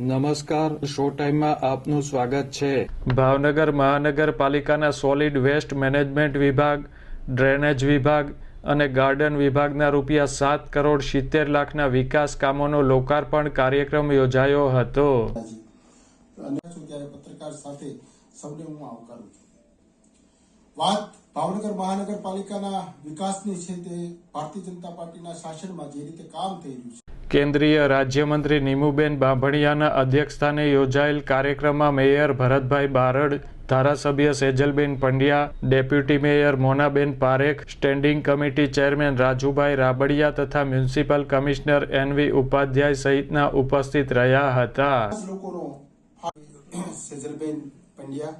નમસ્કાર શો ટાઈમમાં આપનું સ્વાગત છે. ભાવનગર મહાનગરપાલિકાના સોલિડ વેસ્ટ મેનેજમેન્ટ વિભાગ ડ્રેનેજ વિભાગ અને ગાર્ડન વિભાગના રૂપિયા સાત કરોડ સિત્તેર લાખના વિકાસ કામોનો લોકાર્પણ કાર્યક્રમ યોજાયો હતો. પત્રકાર સાથે સૌને હું આવકારું છું. વાત ભાવનગર મહાનગરપાલિકાના વિકાસની છે તે ભારતીય જનતા પાર્ટીના શાસનમાં જે રીતે કામ થઈ રહ્યું છે કેન્દ્રીય રાજ્યમંત્રી નીમુબેન બાંભણિયાના અધ્યક્ષસ્થાને યોજાયેલ કાર્યક્રમમાં મેયર ભરતભાઈ બારડ, ધારાસભ્ય Sejalben Pandya, deputy mayor Monaben Parekh, standing committee chairman Rajubhai Rabadiya તથા municipal commissioner N V Upadhyay સહિતના ઉપસ્થિત રહ્યા હતા. સેજલબેન પંડ્યા,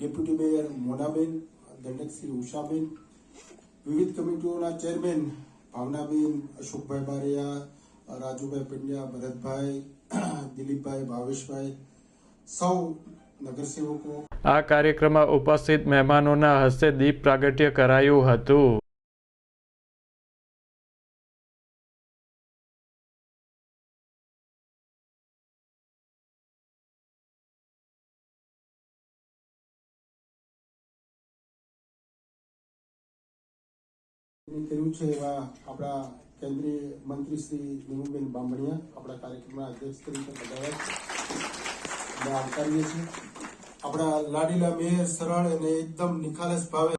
ડેપ્યુટી મેયર મોનાબેન, દંડકશ્રી ઉષાબેન, વિવિધ કમિટીઓના ચેરમેન ભાવનાબેન, અશોકભાઈ બારિયા રાજુભાઈ પંડ્યા ભરતભાઈ દિલીપભાઈ ભાવેશભાઈ સૌ નગરસેવકો. આ કાર્યક્રમમાં ઉપસ્થિત મહેમાનોના હસ્તે દીપ પ્રાગટ્ય કરાયું હતું. કર્યું છે એવા આપણા કેન્દ્રીય મંત્રી શ્રી નીમુબેન બામણિયા આપણા કાર્યક્રમના અધ્યક્ષ તરીકે આવકારીએ છીએ. આપણા લાડીલા મેયર સરળ અને એકદમ નિખાલસ ભાવે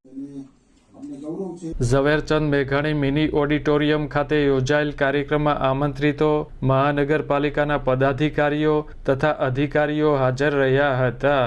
ઝવેરચંદ મેઘાણી મિની ઓડિટોરિયમ ખાતે યોજાયેલ કાર્યક્રમમાં આમંત્રિતો મહાનગરપાલિકાના પદાધિકારીઓ તથા અધિકારીઓ હાજર રહ્યા હતા.